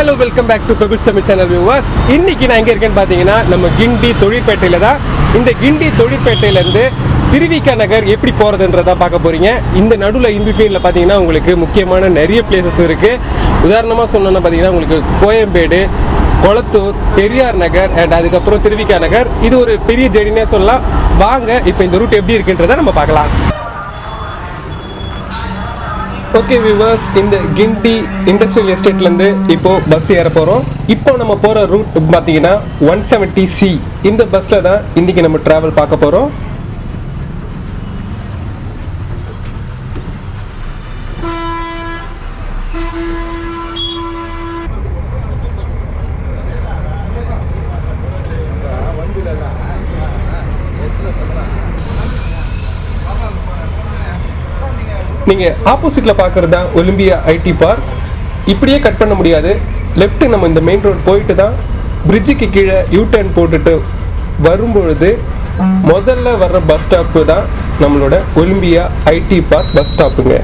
Hello welcome back to pebbles Tamil channel viewers இன்னைக்கு நான் எங்கே இருக்கேன்னு பார்த்தீங்கன்னா நம்ம கிண்டி தொழிற்பேட்டையில் தான். இந்த கிண்டி தொழிற்பேட்டையிலேருந்து திருவிக்கா நகர் எப்படி போகிறதுன்றதா பார்க்க போகிறீங்க இந்த நடுவில் இன்பிட்வீனில் பார்த்தீங்கன்னா உங்களுக்கு முக்கியமான நிறைய பிளேசஸ் இருக்குது உதாரணமாக சொன்னோன்னா பார்த்தீங்கன்னா உங்களுக்கு கோயம்பேடு கொளத்தூர் பெரியார் நகர் அண்ட் அதுக்கப்புறம் திருவிக்கா நகர். இது ஒரு பெரிய ஜெர்னினே சொல்லலாம். வாங்க இப்போ இந்த ரூட் எப்படி இருக்குன்றதை நம்ம பார்க்கலாம். ஓகே வியூவர்ஸ் இந்த கிண்டி இண்டஸ்ட்ரியல் எஸ்டேட்லேருந்து இப்போ பஸ் ஏற போகிறோம் இப்போ நம்ம போகிற ரூட் பார்த்தீங்கன்னா ஒன் செவன்ட்டி சி இந்த பஸ்ஸில் தான் இன்றைக்கி நம்ம ட்ராவல் பார்க்க போகிறோம் நீங்கள் ஆப்போசிட்டில் பார்க்குறது தான் ஒலிம்பியா ஐடி பார்க் இப்படியே கட் பண்ண முடியாது. லெஃப்ட்டு நம்ம இந்த மெயின் ரோடு போயிட்டு தான் பிரிட்ஜுக்கு கீழே யூ டர்ன் போட்டுட்டு வரும்பொழுது முதல்ல வர்ற பஸ் ஸ்டாப்பு தான் நம்மளோட ஒலிம்பியா ஐடி பார்க் பஸ் ஸ்டாப்புங்க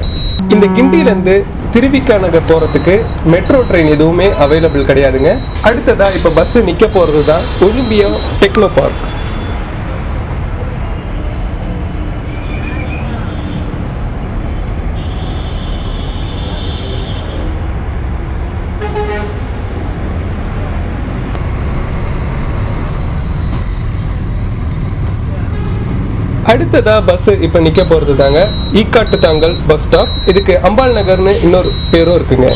இந்த கிண்டியிலேருந்து திருவிக்கா நகர் போகிறதுக்கு மெட்ரோ ட்ரெயின் எதுவுமே அவைலபிள் கிடையாதுங்க. அடுத்ததாக இப்போ பஸ்ஸு நிற்க போகிறது தான் ஒலிம்பியா டெக்னோ பார்க் அடுத்ததா பஸ் இப்போ நிற்க போகிறது தாங்க ஈக்காட்டு தாங்கல் பஸ் ஸ்டாப் இதுக்கு அம்பாள் நகர்னு இன்னொரு பேரும் இருக்குங்க.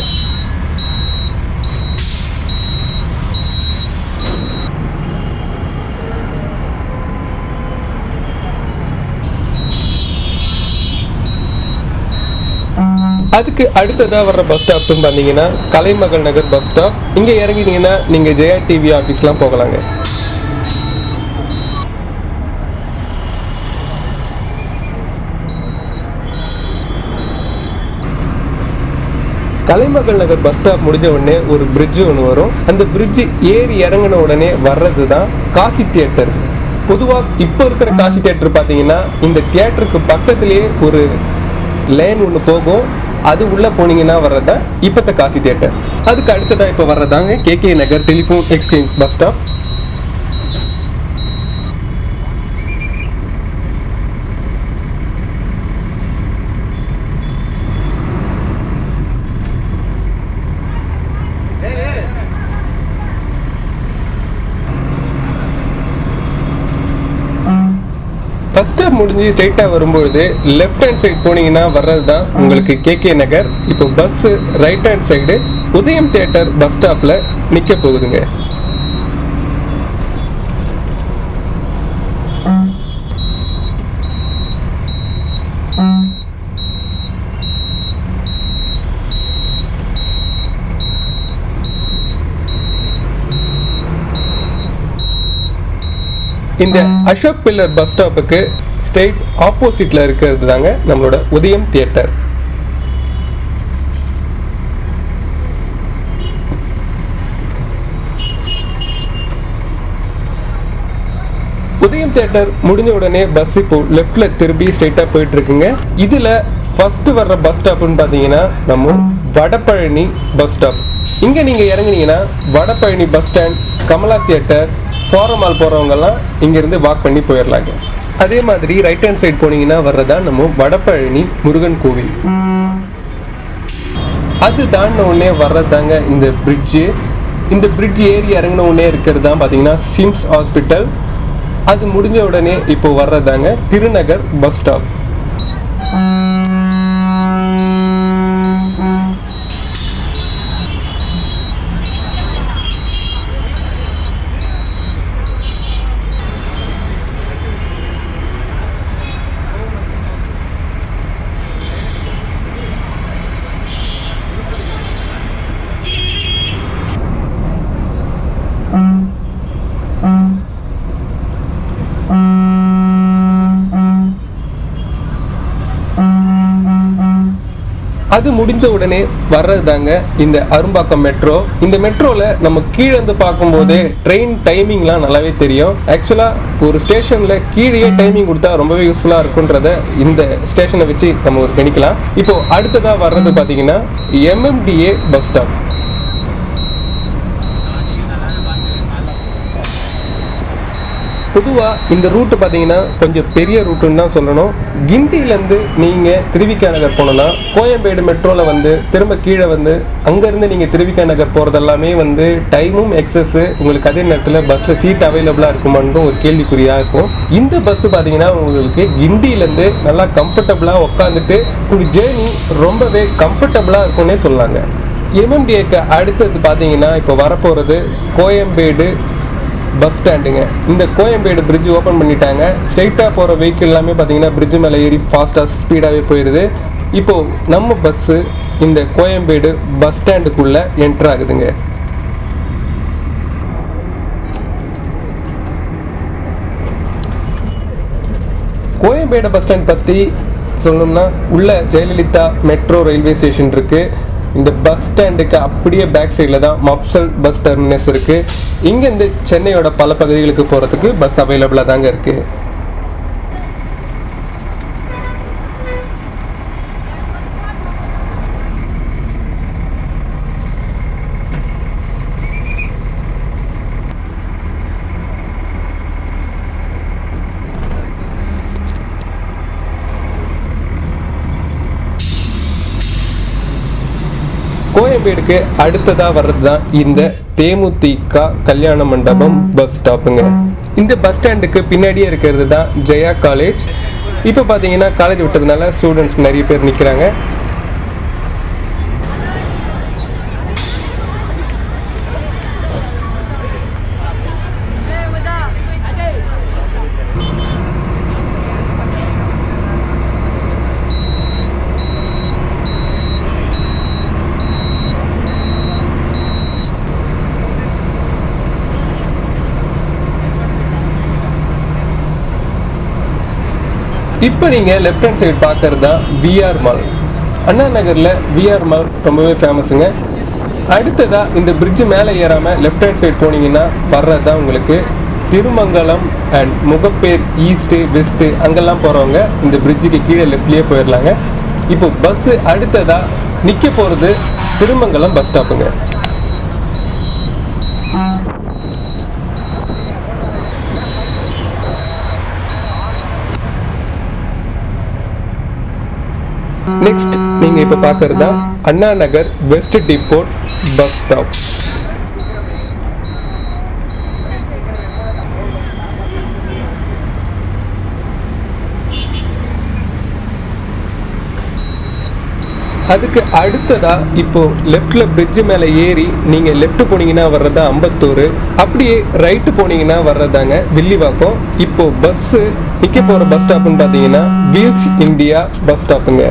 அதுக்கு அடுத்ததா வர்ற பஸ் ஸ்டாப்னு பார்த்தீங்கன்னா கலைமகள் நகர் பஸ் ஸ்டாப் இங்கே இறங்கினீங்கன்னா நீங்கள் ஜெயா டிவி ஆஃபீஸ்லாம் போகலாங்க. கலைமகள் நகர் பஸ் ஸ்டாப் முடிஞ்ச உடனே ஒரு bridge ஒன்று வரும். அந்த bridge ஏறி இறங்கின உடனே வர்றது தான் காசி தியேட்டர் பொதுவாக இப்போ இருக்கிற காசி தியேட்டர் பார்த்தீங்கன்னா இந்த தியேட்டருக்கு பக்கத்துலேயே ஒரு லேன் ஒன்று போகும். அது உள்ளே போனீங்கன்னா தான் இப்போத்த காசி தியேட்டர் அதுக்கு அடுத்ததாக இப்போ வர்றதாங்க KK Nagar telephone exchange bus stop first stop முடிஞ்சு ஸ்ட்ரைட்டாக வரும்பொழுது லெஃப்ட் ஹேண்ட் சைடு போனீங்கன்னா வர்றது தான் உங்களுக்கு கேகே நகர். இப்போ bus right hand side Udhayam theatre bus ஸ்டாப்பில் நிற்க போகுதுங்க. இந்த அசோக் பில்லர் பஸ் ஸ்டாப்புக்கு ஸ்ட்ரெயிட் ஆப்போசிட்ல இருக்கிறது தாங்க நம்மளோட உதயம் தியேட்டர் உதயம் தியேட்டர் முடிஞ்ச உடனே பஸ் இப்போ லெஃப்ட்ல திரும்பி ஸ்ட்ரைட்டா போயிட்டு இருக்குங்க இதுல ஃபர்ஸ்ட் வர்ற பஸ் ஸ்டாப்னு பாத்தீங்கன்னா நம்ம வடபழனி பஸ் ஸ்டாப் இங்க நீங்க இறங்குனீங்கன்னா Vadapalani bus stand Kamala theatre forum mall போகிறவங்கெல்லாம் இங்கேருந்து வாக் பண்ணி போயிடலாங்க அதே மாதிரி ரைட் ஹேண்ட் சைடு போனீங்கன்னா வர்றதா நம்ம வடபழனி முருகன் கோவில். அது தாண்டின உடனே வர்றதாங்க இந்த பிரிட்ஜு இந்த பிரிட்ஜ் ஏறி இறங்கின உடனே இருக்கிறது தான் பார்த்தீங்கன்னா சிம்ஸ் ஹாஸ்பிட்டல் அது முடிஞ்ச உடனே இப்போ வர்றதாங்க திருநகர் பஸ் ஸ்டாப் அது முடிந்த உடனே வர்றது தாங்க இந்த அரும்பாக்கம் மெட்ரோ இந்த மெட்ரோல நம்ம கீழே இருந்து பார்க்கும்போதே ட்ரெயின் டைமிங்லாம் நல்லாவே தெரியும். ஆக்சுவலா ஒரு ஸ்டேஷன்ல கீழேயே டைமிங் கொடுத்தா ரொம்பவே யூஸ்ஃபுல்லா இருக்குன்றத இந்த ஸ்டேஷனை வச்சு நம்ம ஒரு கணிக்கலாம். இப்போ அடுத்ததா வர்றது பாத்தீங்கன்னா எம்எம்டிஏ பஸ் ஸ்டாப் பொதுவாக இந்த ரூட்டு பார்த்தீங்கன்னா கொஞ்சம் பெரிய ரூட்டுன்னு தான் சொல்லணும். கிண்டியிலேருந்து நீங்கள் திருவிக்கா நகர் போனோன்னா கோயம்பேடு மெட்ரோவில் வந்து திரும்ப கீழே வந்து அங்கேருந்து நீங்கள் திருவிக்கா நகர் போகிறது எல்லாமே வந்து டைமும் எக்ஸஸ்ஸு உங்களுக்கு அதே நேரத்தில் பஸ்ஸில் சீட் அவைலபிளாக இருக்குமான்னு ஒரு கேள்விக்குறியாக இருக்கும். இந்த பஸ்ஸு பார்த்தீங்கன்னா உங்களுக்கு கிண்டியிலேருந்து நல்லா கம்ஃபர்டபுளாக உட்காந்துட்டு உங்கள் ஜேர்னி ரொம்பவே கம்ஃபர்டபுளாக இருக்கும்னே சொல்லாங்க. எம்எம்டிஏக்கு அடுத்தது பார்த்தீங்கன்னா இப்போ வரப்போகிறது கோயம்பேடு பஸ் ஸ்டாண்டுங்க. இந்த கோயம்பேடு பிரிட்ஜ் ஓப்பன் பண்ணிட்டாங்க. ஸ்ட்ரைட்டாக போகிற வெஹிக்கிள் எல்லாமே பார்த்தீங்கன்னா பிரிட்ஜ் மேலே ஏறி ஃபாஸ்ட்டாக ஸ்பீடாகவே போயிடுது இப்போது நம்ம பஸ்ஸு இந்த கோயம்பேடு பஸ் ஸ்டாண்டுக்குள்ளே என்ட்ரு ஆகுதுங்க. கோயம்பேடு பஸ் ஸ்டாண்ட் பற்றி சொல்லணும்னா உள்ள ஜெயலலிதா மெட்ரோ ரயில்வே ஸ்டேஷன் இருக்குது இந்த பஸ் ஸ்டாண்டுக்கு அப்படியே பேக் சைடில் தான் மப்சல் பஸ் டெர்மினஸ் இருக்குது இங்கேருந்து சென்னையோட பல பகுதிகளுக்கு போகிறதுக்கு பஸ் அவைலபிளாக தாங்க இருக்குது கோயம்பேடுக்கு அடுத்ததாக வர்றது தான் இந்த தேமுதிக கல்யாண மண்டபம் பஸ் ஸ்டாப்புங்க இந்த பஸ் ஸ்டாண்டுக்கு பின்னாடியே இருக்கிறது தான் ஜெயா காலேஜ் இப்போ பார்த்தீங்கன்னா காலேஜ் விட்டதுனால ஸ்டூடெண்ட்ஸ் நிறைய பேர் நிற்கிறாங்க இப்போ நீங்கள் லெஃப்ட் ஹேண்ட் சைடு பார்க்கறது தான் விஆர் மால் அண்ணா நகரில் விஆர் மால் ரொம்பவே ஃபேமஸுங்க அடுத்ததாக இந்த பிரிட்ஜ் மேலே ஏறாமல் லெஃப்ட் ஹேண்ட் சைடு போனீங்கன்னா வர்றது தான் உங்களுக்கு Thirumangalam and Mogappair east west அங்கெல்லாம் போகிறவங்க இந்த பிரிட்ஜுக்கு கீழே லெஃப்ட்லேயே போயிடலாங்க இப்போ பஸ்ஸு அடுத்ததாக நிற்க போகிறது திருமங்கலம் பஸ் ஸ்டாப்புங்க நெக்ஸ்ட் நீங்க இப்ப பார்க்கறது தான் Anna Nagar west depot bus stop அதுக்கு அடுத்ததா இப்போ லெஃப்ட்ல பிரிட்ஜ் மேல ஏறி நீங்க லெஃப்ட் போனீங்கன்னா வர்றதா அம்பத்தூர் அப்படியே ரைட்டு போனீங்கன்னா வர்றதாங்க வில்லிவாக்கம். இப்போ பஸ் நிக்க போற பஸ் ஸ்டாப்னு பாத்தீங்கன்னா வீல்ஸ் இந்தியா பஸ் ஸ்டாப்புங்க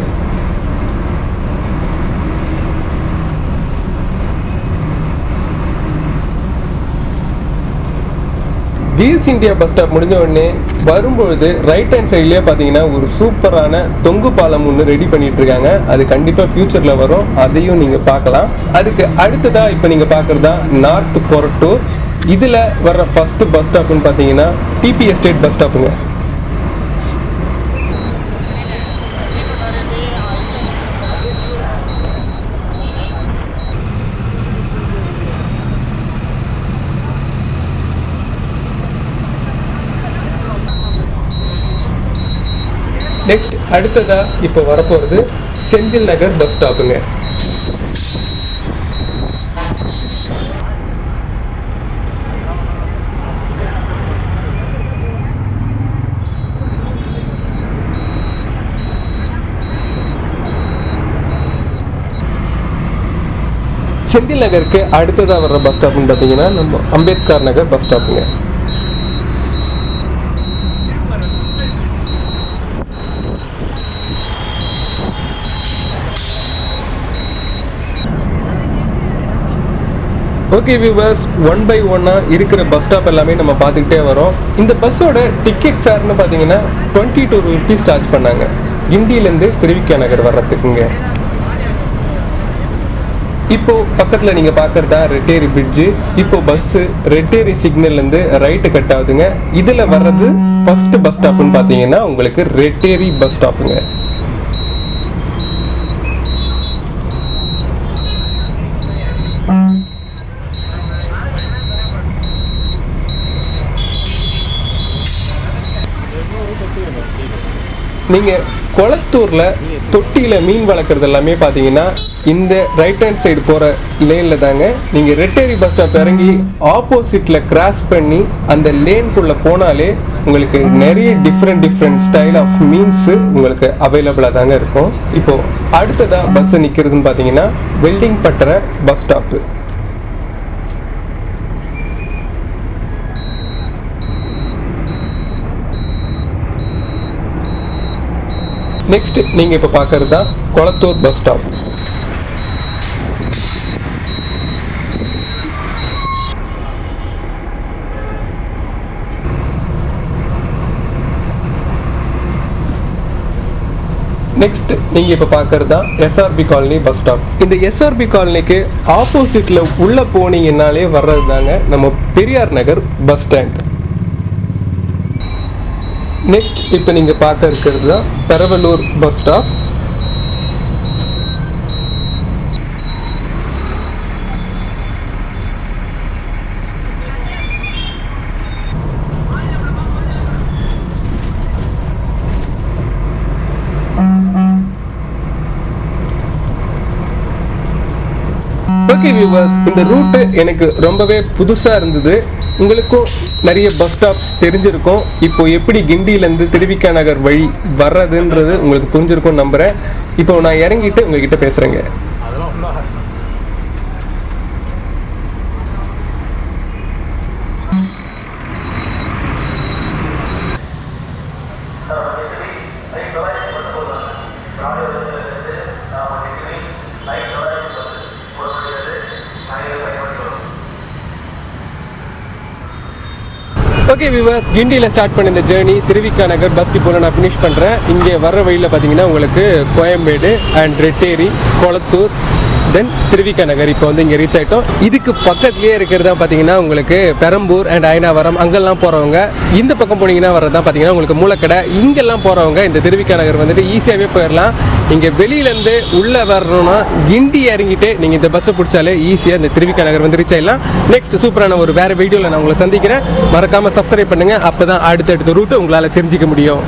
வீல்ஸ் இந்தியா பஸ் ஸ்டாப் முடிஞ்ச உடனே வரும்பொழுது ரைட் ஹேண்ட் சைட்லேயே பார்த்தீங்கன்னா ஒரு சூப்பரான தொங்கு பாலம் ஒன்று ரெடி பண்ணிட்டு இருக்காங்க. அது கண்டிப்பாக ஃபியூச்சரில் வரும். அதையும் நீங்கள் பார்க்கலாம். அதுக்கு அடுத்ததாக இப்போ நீங்கள் பார்க்குறதா நார்த் கொரட்டூர் இதில் வர்ற ஃபஸ்ட்டு பஸ் ஸ்டாப்னு பார்த்தீங்கன்னா டிபி எஸ்டேட் பஸ் ஸ்டாப்புங்க நெக்ஸ்ட் அடுத்ததா இப்போ வரப்போகிறது செந்தில் நகர் பஸ் ஸ்டாப்புங்க செந்தில் நகருக்கு அடுத்ததாக வர்ற பஸ் ஸ்டாப்னு பார்த்தீங்கன்னா நம்ம அம்பேத்கர் நகர் பஸ் ஸ்டாப்புங்க ஓகே வியூவர்ஸ் ஒன் பை ஒன்னாக இருக்கிற பஸ் ஸ்டாப் எல்லாமே நம்ம பார்த்துக்கிட்டே வரோம். இந்த பஸ்ஸோட டிக்கெட் ஃபேர்னு பார்த்தீங்கன்னா டுவெண்ட்டி டூ ருபீஸ் சார்ஜ் பண்ணாங்க. கிண்டியிலேருந்து திருவிக்கா நகர் வர்றதுக்குங்க. இப்போ பக்கத்தில் நீங்கள் பார்க்குறதா ரெட்டேரி பிரிட்ஜு இப்போ பஸ்ஸு ரெட்டேரி சிக்னல்லேருந்து ரைட்டு கட் ஆகுதுங்க. இதில் வர்றது ஃபஸ்ட்டு பஸ் ஸ்டாப்புன்னு பார்த்தீங்கன்னா உங்களுக்கு ரெட்டேரி பஸ் ஸ்டாப்புங்க நீங்கள் குளத்தூரில் தொட்டியில் மீன் வளர்க்குறது எல்லாமே பார்த்தீங்கன்னா இந்த ரைட் ஹேண்ட் சைடு போகிற லேனில் தாங்க. நீங்கள் ரெட்டேரி பஸ் ஸ்டாப் இறங்கி ஆப்போசிட்டில் கிராஸ் பண்ணி அந்த லேன்குள்ளே போனாலே உங்களுக்கு நிறைய டிஃப்ரெண்ட் டிஃப்ரெண்ட் ஸ்டைல் ஆஃப் மீன்ஸு உங்களுக்கு அவைலபிளாக தாங்க இருக்கும். இப்போது அடுத்ததாக பஸ்ஸு நிற்கிறதுன்னு பார்த்தீங்கன்னா வெல்டிங் பட்டற பஸ் ஸ்டாப்பு நெக்ஸ்ட் நீங்கள் இப்போ பார்க்கறது தான் கொளத்தூர் பஸ் ஸ்டாப் நெக்ஸ்ட் நீங்கள் இப்போ பார்க்கறது தான் எஸ்ஆர்பி காலனி பஸ் ஸ்டாப் இந்த எஸ்ஆர்பி காலனிக்கு ஆப்போசிட்டில் உள்ளே போனீங்கன்னாலே வர்றது தாங்க நம்ம Periyar Nagar bus stand next இப்போ நீங்கள் பார்க்க இருக்கிறது தான் Peravallur bus stop okay viewers இந்த ரூட்டு எனக்கு ரொம்பவே புதுசாக இருந்தது. உங்களுக்கும் நிறைய பஸ் ஸ்டாப்ஸ் தெரிஞ்சிருக்கும். இப்போ எப்படி கிண்டியிலேருந்து திருவிக்கா நகர் வழி வர்றதுன்றது உங்களுக்கு புரிஞ்சிருக்கும் நம்புகிறேன் இப்போ நான் இறங்கிட்டு உங்ககிட்ட பேசுகிறேங்க ஓகே விவர்ஸ் கிண்டியில் ஸ்டார்ட் பண்ண இந்த ஜேர்னி திருவிக்கா நகர் பஸ் டிப்போவில் நான் ஃபினிஷ் பண்ணுறேன் இங்கே வர்ற வழியில் பார்த்தீங்கன்னா உங்களுக்கு கோயம்பேடு அண்ட் ரெட்டேரி கொளத்தூர் தென் திருவிக்கா நகர். இப்போ வந்து இங்கே ரீச் ஆகிட்டோம் இதுக்கு பக்கத்துலேயே இருக்கிறதா பார்த்தீங்கன்னா உங்களுக்கு பெரம்பூர் அண்ட் அயனாவரம். அங்கெல்லாம் போகிறவங்க இந்த பக்கம் போனீங்கன்னா வர்றதா பார்த்தீங்கன்னா உங்களுக்கு மூலக்கடை. இங்கெல்லாம் போகிறவங்க இந்த திருவிக்கா நகர் வந்துட்டு ஈஸியாகவே போயிடலாம் இங்கே வெளியிலேருந்து உள்ளே வரணும்னா கிண்டி இறங்கிட்டு நீங்கள் இந்த பஸ்ஸை பிடிச்சாலே ஈஸியாக இந்த திருவிக்கா நகர் வந்து ரீச் ஆகிடலாம் நெக்ஸ்ட் சூப்பரான ஒரு வேறு வீடியோவில் நான் உங்களை சந்திக்கிறேன். மறக்காமல் சப்ஸ்கிரைப் பண்ணுங்கள் அப்போ தான் அடுத்தடுத்த ரூட்டு உங்களால் தெரிஞ்சிக்க முடியும்.